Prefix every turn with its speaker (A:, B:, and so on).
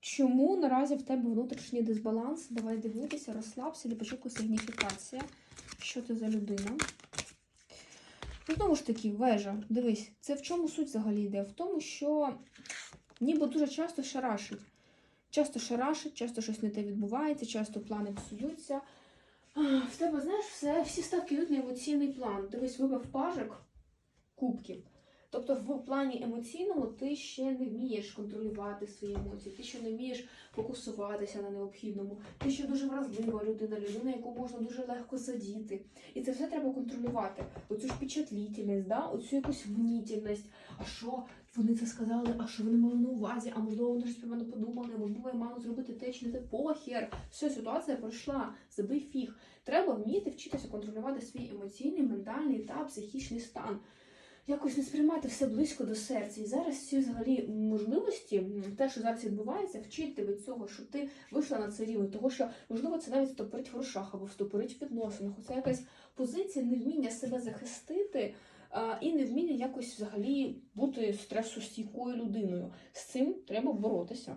A: Чому наразі в тебе внутрішній дисбаланс? Давай дивитися, розслабся, ліпочку сигніфікація. Що це за людина? Ну, знову ж таки, вежа, дивись, це в чому суть взагалі йде? В тому, що ніби дуже часто шарашить. Часто шарашить, часто щось не те відбувається, часто плани псуються. В тебе, знаєш, все, всі ставки йдуть на емоційний план. Дивись, вибив пажик кубків. Тобто в плані емоційному ти ще не вмієш контролювати свої емоції, ти ще не вмієш фокусуватися на необхідному. Ти ще дуже вразлива людина, людина, яку можна дуже легко задіти. І це все треба контролювати. Оцю ж впечатлітельність, да? оцю якусь мнітельність. А що вони це сказали? А що вони мали на увазі? А можливо, вони щось про мене подумали, можливо, я мала зробити те чи не те похер. Все, ситуація пройшла, забий фіг. Треба вміти вчитися контролювати свій емоційний, ментальний та психічний стан. Якось не сприймати все близько до серця. І зараз всі взагалі можливості, те, що зараз відбувається, вчить тебе цього, щоб ти вийшла на це рівень. Того, що можливо це навіть стопорить в грошах або встопорить в відносинах. Це якась позиція невміння себе захистити. І невміння якось взагалі бути стресостійкою людиною. З цим треба боротися.